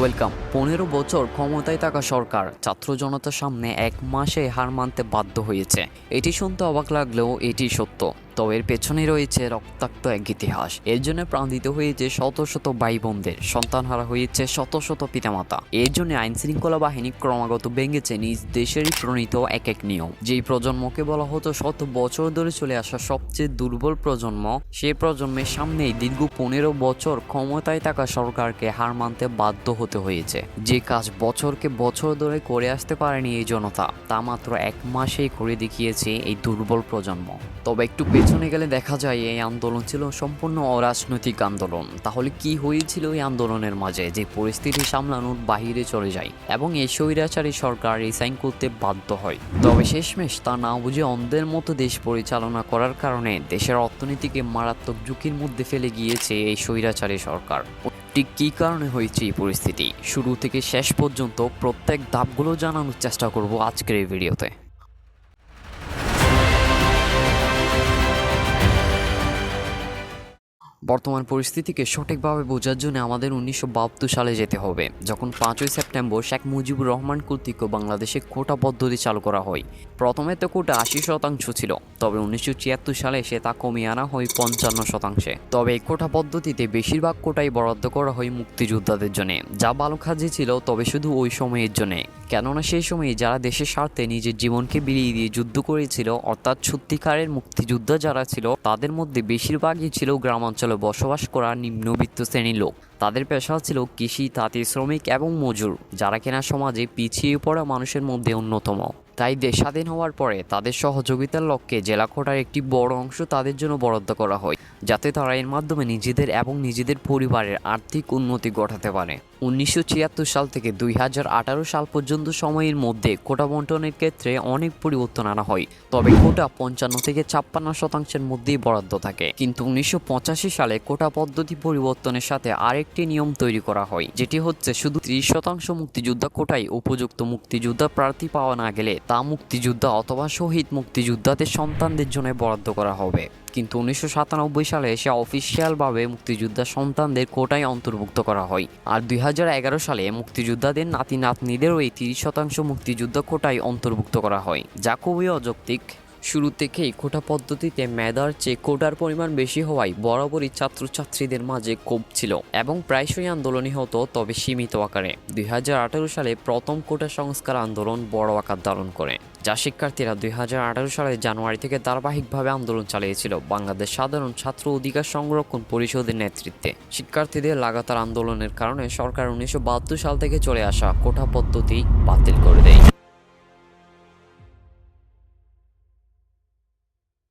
Welcome. পনেরো বছর ক্ষমতায় থাকা সরকার ছাত্র জনতার সামনে এক মাসে হার মানতে বাধ্য হয়েছে। এটি শুনতে অবাক লাগলেও এটি সত্য। তবে পেছনে রয়েছে রক্তাক্ত এক ইতিহাস। এর জন্য প্রাণ দিতে হয়েছে শত শত ভাই বোনদের সন্তান হারা হয়েছে শত শত পিতামাতা। এর জন্য আইন শৃঙ্খলা বাহিনী ক্রমাগত ভেঙেছে নিজ দেশেরই প্রণীত এক এক নিয়ম। যেই প্রজন্মকে বলা হতো শত বছর ধরে চলে আসা সবচেয়ে দুর্বল প্রজন্ম সেই প্রজন্মের সামনেই দীর্ঘ পনেরো বছর ক্ষমতায় থাকা সরকারকে হার মানতে বাধ্য হতে হয়েছে। যে কাজ বছরকে বছর ধরে করে আসতে পারেনি এই জনতা, তা মাত্র এক মাসেই করে দেখিয়েছে এই দুর্বল প্রজন্ম। তবে একটু পেছনে গেলে দেখা যায় এই আন্দোলন ছিল সম্পূর্ণ অরাজনৈতিক আন্দোলন। তাহলে কি হয়েছিল এই আন্দোলনের মাঝে? যে পরিস্থিতি সামলানোর বাহিরে চলে যায় এবং এই স্বৈরাচারী সরকার রিসাইন করতে বাধ্য হয়। তবে শেষমেশ তা না বুঝে অন্ধের মতো দেশ পরিচালনা করার কারণে দেশের অর্থনীতিকে মারাত্মক ঝুঁকির মধ্যে ফেলে গিয়েছে এই স্বৈরাচারী সরকার। ঠিক কী কারণে হয়েছে এই পরিস্থিতি? শুরু থেকে শেষ পর্যন্ত প্রত্যেক ধাপগুলো জানানোর চেষ্টা করব আজকের এই ভিডিওতে। বর্তমান পরিস্থিতিকে সঠিকভাবে বোঝার জন্য আমাদের উনিশশো বাহাত্তর সালে যেতে হবে। যখন পাঁচই সেপ্টেম্বর শেখ মুজিবুর রহমান কর্তৃক বাংলাদেশে কোটা পদ্ধতি চালু করা হয়। প্রথমে তো কোটা আশি শতাংশ ছিল, তবে উনিশশো ছিয়াত্তর সালে সে তা কমিয়ে আনা হয় পঞ্চান্ন শতাংশে। তবে এই কোটা পদ্ধতিতে বেশিরভাগ কোটাই বরাদ্দ করা হয় মুক্তিযোদ্ধাদের জন্য, যা ভালো কাজে ছিল, তবে শুধু ওই সময়ের জন্যে। কেননা সেই সময়ে যারা দেশের স্বার্থে নিজের জীবনকে বিলিয়ে দিয়ে যুদ্ধ করেছিল, অর্থাৎ সত্যিকারের মুক্তিযোদ্ধা যারা ছিল, তাদের মধ্যে বেশিরভাগই ছিল গ্রামাঞ্চলে বসবাস করা নিম্নবিত্ত শ্রেণির লোক। তাদের পেশা ছিল কৃষি, তাঁতি, শ্রমিক এবং মজুর, যারা কিনা সমাজে পিছিয়ে পড়া মানুষের মধ্যে অন্যতম। তাই দেশ স্বাধীন হওয়ার পরে তাদের সহযোগিতার লক্ষ্যে জেলা কোটার একটি বড় অংশ তাদের জন্য বরাদ্দ করা হয়, যাতে তারা এর মাধ্যমে নিজেদের এবং নিজেদের পরিবারের আর্থিক উন্নতি ঘটাতে পারে। উনিশশো ছিয়াত্তর সাল থেকে দুই হাজার আঠারো সাল পর্যন্ত সময়ের মধ্যে কোটা বন্টনের ক্ষেত্রে অনেক পরিবর্তন আনা হয়, তবে কোটা পঞ্চান্ন থেকে ছাপ্পান্ন শতাংশের মধ্যেই বরাদ্দ থাকে। কিন্তু উনিশশো পঁচাশি সালে কোটা পদ্ধতি পরিবর্তনের সাথে আরেকটি নিয়ম তৈরি করা হয়, যেটি হচ্ছে শুধু ত্রিশ শতাংশ মুক্তিযোদ্ধা কোটায় উপযুক্ত মুক্তিযোদ্ধা প্রার্থী পাওয়া না গেলে তা মুক্তিযোদ্ধা অথবা শহীদ মুক্তিযোদ্ধাদের সন্তানদের জন্য বরাদ্দ করা হবে। কিন্তু উনিশশো সাতানব্বই সালে এসে অফিসিয়ালভাবে মুক্তিযোদ্ধা সন্তানদের কোটায় অন্তর্ভুক্ত করা হয়, আর দুই সালে মুক্তিযোদ্ধাদের নাতি নাতনিদেরও এই তিরিশ শতাংশ মুক্তিযোদ্ধা কোটায় অন্তর্ভুক্ত করা হয়, যা খুবই অযৌক্তিক। শুরু থেকেই কোটা পদ্ধতিতে মেধার চেয়ে কোটার পরিমাণ বেশি হওয়ায় বরাবরই ছাত্রছাত্রীদের মাঝে ক্ষোভ ছিল এবং প্রায়শই আন্দোলনই হতো তবে সীমিত আকারে। দুই হাজার আঠারো সালে প্রথম কোটা সংস্কার আন্দোলন বড় আকার ধারণ করে, যা শিক্ষার্থীরা দুই হাজার আঠারো সালের জানুয়ারি থেকে ধারাবাহিকভাবে আন্দোলন চালিয়েছিল বাংলাদেশ সাধারণ ছাত্র অধিকার সংরক্ষণ পরিষদের নেতৃত্বে। শিক্ষার্থীদের লাগাতার আন্দোলনের কারণে সরকার উনিশশো বাহাত্তর সাল থেকে চলে আসা কোটা পদ্ধতি বাতিল করে দেয়।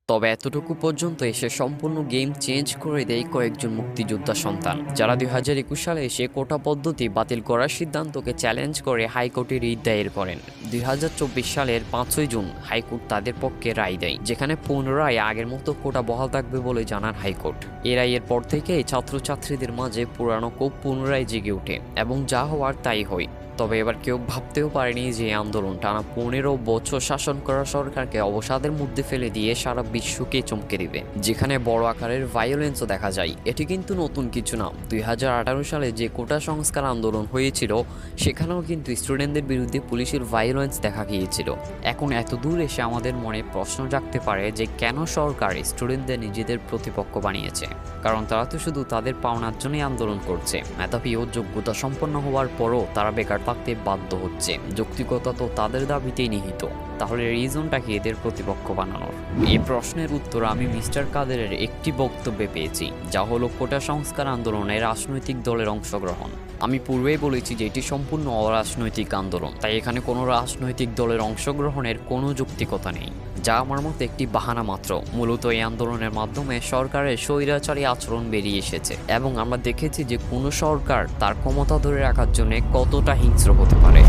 তবে এতটুকু পর্যন্ত এসে সম্পূর্ণ গেম চেঞ্জ করে দেয় কয়েকজন মুক্তিযোদ্ধা সন্তান। যারা দুই হাজার একুশ সালে এসে কোটা পদ্ধতি বাতিল করার সিদ্ধান্তকে চ্যালেঞ্জ করে হাইকোর্টে রিট দায়ের করেন। দুই হাজার চব্বিশ সালের পাঁচই জুন হাইকোর্ট তাদের পক্ষে রায় দেয়, যেখানে পুনরায় আগের মতো কোটা বহাল থাকবে বলে জানান হাইকোর্ট। এ রায়ের পর থেকেই ছাত্রছাত্রীদের মাঝে পুরানো কোপ পুনরায় জেগে ওঠে, এবং যা হওয়ার তাই হয়। তবে এবার কেউ ভাবতেও পারেনি যে আন্দোলন টানা পনেরো বছর শাসন করা সরকারকে অবসাদের মধ্যে ফেলে দিয়ে সারা বিশ্বকে চমকে দিবে। যেখানে বড় আকারের ভায়োলেন্সও দেখা যায়। এটি কিন্তু নতুন কিছু না। দুই হাজার আঠারো সালে যে কোটা সংস্কার আন্দোলন হয়েছিল, সেখানেও কিন্তু স্টুডেন্টদের বিরুদ্ধে পুলিশের ভায়োলেন্স দেখা গিয়েছিল। এখন এত দূর এসে আমাদের মনে প্রশ্ন জাগতে পারে যে কেন সরকার স্টুডেন্টদের নিজেদের প্রতিপক্ষ বানিয়েছে? কারণ তারা তো শুধু তাদের পাওনার জন্যই আন্দোলন করছে। মেধাবী ও যোগ্যতা সম্পন্ন হওয়ার পরও তারা বেকার থাকতে বাধ্য হচ্ছে। যৌক্তিকতা তো তাদের দাবিতেই নিহিত। তাহলে রিজনটা কি এদের প্রতিপক্ষ বানানোর? এই প্রশ্নের উত্তর আমি মিস্টার কাদেরের একটি বক্তব্যে পেয়েছি, যা হলো কোটা সংস্কার আন্দোলনে রাজনৈতিক দলের অংশগ্রহণ। আমি পূর্বেই বলেছি যে এটি সম্পূর্ণ অরাজনৈতিক আন্দোলন, তাই এখানে কোনো রাজনৈতিক দলের অংশগ্রহণের কোনো যৌক্তিকতা নেই। যা আমার মতো একটি বাহানা মাত্র। মূলত এই আন্দোলনের মাধ্যমে সরকারের স্বৈরাচারী আচরণ বেরিয়ে এসেছে এবং আমরা দেখেছি যে কোনো সরকার তার ক্ষমতা ধরে রাখার জন্য কতটা হিংস্র হতে পারে।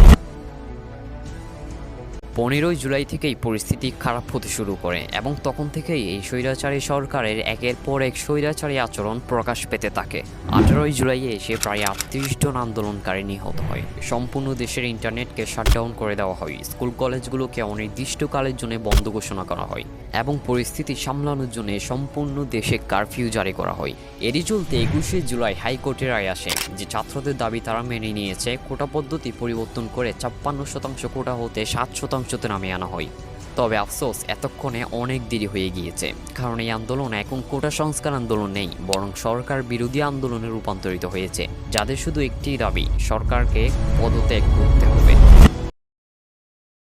পনেরোই জুলাই থেকেই পরিস্থিতি খারাপ হতে শুরু করে এবং তখন থেকেই এই স্বৈরাচারী সরকারের একের পর এক স্বৈরাচারী আচরণ প্রকাশ পেতে থাকে। আঠারোই জুলাইয়ে এসে প্রায় আটত্রিশ জন আন্দোলনকারী নিহত হয়। সম্পূর্ণ দেশের ইন্টারনেটকে শাটডাউন করে দেওয়া হয়। স্কুল কলেজগুলোকে অনির্দিষ্টকালের জন্য বন্ধ ঘোষণা করা হয় এবং পরিস্থিতি সামলানোর জন্য সম্পূর্ণ দেশে কারফিউ জারি করা হয়। এরই চলতে একুশে জুলাই হাইকোর্টের রায় আসে যে ছাত্রদের দাবি তারা মেনে নিয়েছে। কোটা পদ্ধতি পরিবর্তন করে ছাপ্পান্ন শতাংশ কোটা হতে সাত শতাংশতে নামিয়ে আনা হয়। তবে আফসোস, এতক্ষণে অনেক দেরি হয়ে গিয়েছে। কারণ এই আন্দোলন এখন কোটা সংস্কার আন্দোলন নেই, বরং সরকার বিরোধী আন্দোলনে রূপান্তরিত হয়েছে, যাদের শুধু একটি দাবি, সরকারকে পদত্যাগ করতে হবে।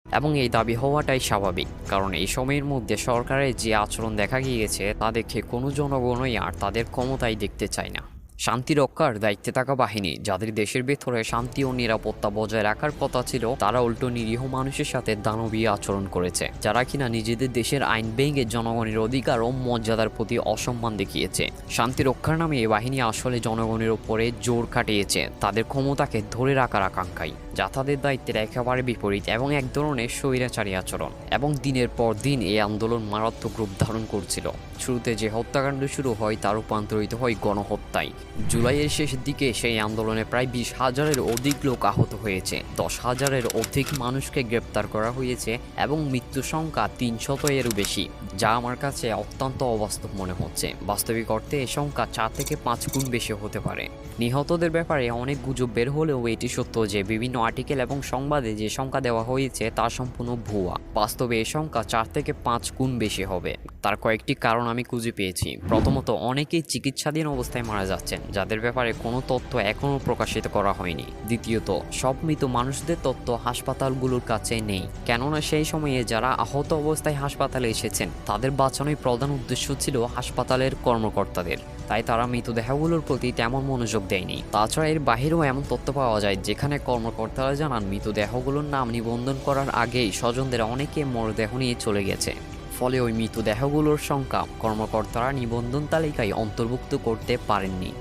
এবং এই দাবি হওয়াটাই স্বাভাবিক, কারণ এই সময়ের মধ্যে সরকারের যে আচরণ দেখা গিয়েছে, তা দেখে কোনো জনগণই আর তাদের ক্ষমতায় দেখতে চায় না। শান্তি রক্ষার দায়িত্বে থাকা বাহিনী, যাদের দেশের ভেতরে শান্তি ও নিরাপত্তা বজায় রাখার কথা ছিল, তারা উল্টো নিরীহ মানুষের সাথে দানবীয় আচরণ করেছে, যারা কিনা নিজেদের দেশের আইন ভেঙে জনগণের অধিকার ও মর্যাদার প্রতি অসম্মান দেখিয়েছে। শান্তি রক্ষার নামে এ বাহিনী আসলে জনগণের ওপরে জোর কাটিয়েছে তাদের ক্ষমতাকে ধরে রাখার আকাঙ্ক্ষায় যা তাদের দায়িত্বের একেবারে বিপরীত এবং এক ধরনের স্বৈরাচারী আচরণ এবং দিনের পর দিন এই আন্দোলন মারাত্মক রূপ ধারণ করছিল। শুরুতে যে হত্যাকাণ্ড শুরু হয় তা রূপান্তরিত হয় গণহত্যায়। জুলাইয়ের শেষের দিকে সেই আন্দোলনে প্রায় বিশ হাজারের অধিক লোক আহত হয়েছে। দশ হাজারের অধিক মানুষকে গ্রেপ্তার করা হয়েছে এবং মৃত্যু সংখ্যা তিনশত এরও বেশি, যা আমার কাছে অত্যন্ত অবাস্তব মনে হচ্ছে। বাস্তবিক অর্থে এ সংখ্যা চার থেকে পাঁচ গুণ বেশি হতে পারে। নিহতদের ব্যাপারে অনেক গুজব বের হলেও এটি সত্য যে বিভিন্ন আর্টিকেল এবং সংবাদে যে সংখ্যা দেওয়া হয়েছে তা সম্পূর্ণ ভুয়া। বাস্তবে এই সংখ্যা চার থেকে পাঁচ গুণ বেশি হবে। তার কয়েকটি কারণ আমি খুঁজে পেয়েছি। প্রথমত, অনেকেই চিকিৎসাধীন অবস্থায় মারা যাচ্ছেন, যাদের ব্যাপারে কোনো তথ্য এখনও প্রকাশিত করা হয়নি। দ্বিতীয়ত, সব মৃত মানুষদের তথ্য হাসপাতালগুলোর কাছে নেই। কেননা, সেই সময়ে যারা আহত অবস্থায় হাসপাতালে এসেছেন, তাদের বাঁচানোই প্রধান উদ্দেশ্য ছিল হাসপাতালের কর্মকর্তাদের। তাই তারা মৃতদেহগুলোর প্রতি তেমন মনোযোগ দেয়নি। তাছাড়া এর বাহিরেও এমন তথ্য পাওয়া যায়, যেখানে কর্মকর্তারা জানান, মৃতদেহগুলোর নাম নিবন্ধন করার আগেই স্বজনদের অনেকে মরদেহ নিয়ে চলে গেছে। ফলে ওই মৃতদেহগুলোর সংখ্যা কর্মকর্তারা নিবন্ধন তালিকায় অন্তর্ভুক্ত করতে পারেননি।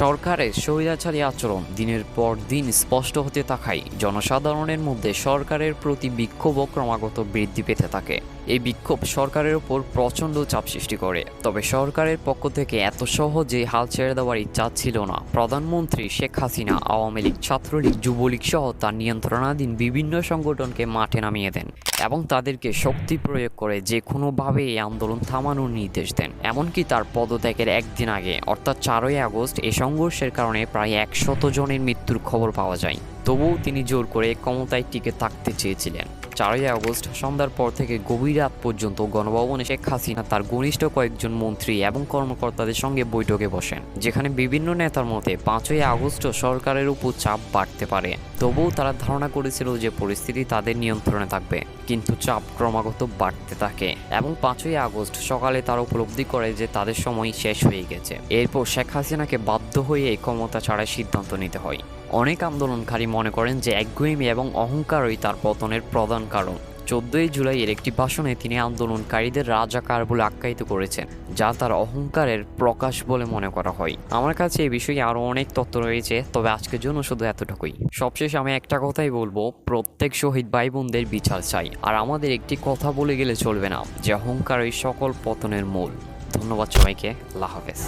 সরকারের স্বৈরাচারী আচরণ দিনের পর দিন স্পষ্ট হতে থাকায় জনসাধারণের মধ্যে সরকারের প্রতি বিক্ষোভ ক্রমাগত বৃদ্ধি পেতে থাকে। এই বিক্ষোভ সরকারের উপর প্রচণ্ড চাপ সৃষ্টি করে। তবে সরকারের পক্ষ থেকে এত সহজে হাল ছেড়ে দেওয়ার ইচ্ছা ছিল না। প্রধানমন্ত্রী শেখ হাসিনা, আওয়ামী লীগ, ছাত্রলীগ, যুবলীগ সহ তার নিয়ন্ত্রণাধীন বিভিন্ন সংগঠনকে মাঠে নামিয়ে দেন এবং তাদেরকে শক্তি প্রয়োগ করে যে কোনোভাবে এই আন্দোলন থামানোর নির্দেশ দেন। এমনকি তার পদত্যাগের একদিন আগে, অর্থাৎ চারই আগস্ট এই সংঘর্ষের কারণে প্রায় একশত জনের মৃত্যুর খবর পাওয়া যায়। তবুও তিনি জোর করে ক্ষমতায় টিকে থাকতে চেয়েছিলেন। চারই আগস্ট সন্ধ্যার পর থেকে গভীর রাত পর্যন্ত গণভবনে শেখ হাসিনা তার ঘনিষ্ঠ কয়েকজন মন্ত্রী এবং কর্মকর্তাদের সঙ্গে বৈঠকে বসেন, যেখানে বিভিন্ন নেতার মতে পাঁচই আগস্ট সরকারের উপর চাপ বাড়তে পারে। তবুও তারা ধারণা করেছিল যে পরিস্থিতি তাদের নিয়ন্ত্রণে থাকবে, কিন্তু চাপ ক্রমাগত বাড়তে থাকে এবং পাঁচই আগস্ট সকালে তারা উপলব্ধি করে যে তাদের সময় শেষ হয়ে গেছে। এরপর শেখ হাসিনাকে বাধ্য হয়ে ক্ষমতা ছাড়ার সিদ্ধান্ত নিতে হয়। অনেক আন্দোলনকারী মনে করেন যে একগুয়েমি এবং অহংকারই তার পতনের প্রধান কারণ। চোদ্দই জুলাইয়ের একটি ভাষণে তিনি আন্দোলনকারীদের রাজাকার বলে আখ্যায়িত করেছেন, যা তার অহংকারের প্রকাশ বলে মনে করা হয়। আমার কাছে এই বিষয়ে আরও অনেক তথ্য রয়েছে, তবে আজকের জন্য শুধু এতটুকুই। সবশেষ আমি একটা কথাই বলব, প্রত্যেক শহীদ ভাই বোনদের বিচার চাই, আর আমাদের একটি কথা বলে গেলে চলবে না, যে অহংকার ওই সকল পতনের মূল। ধন্যবাদ সবাইকে, আল্লাহ হাফেজ।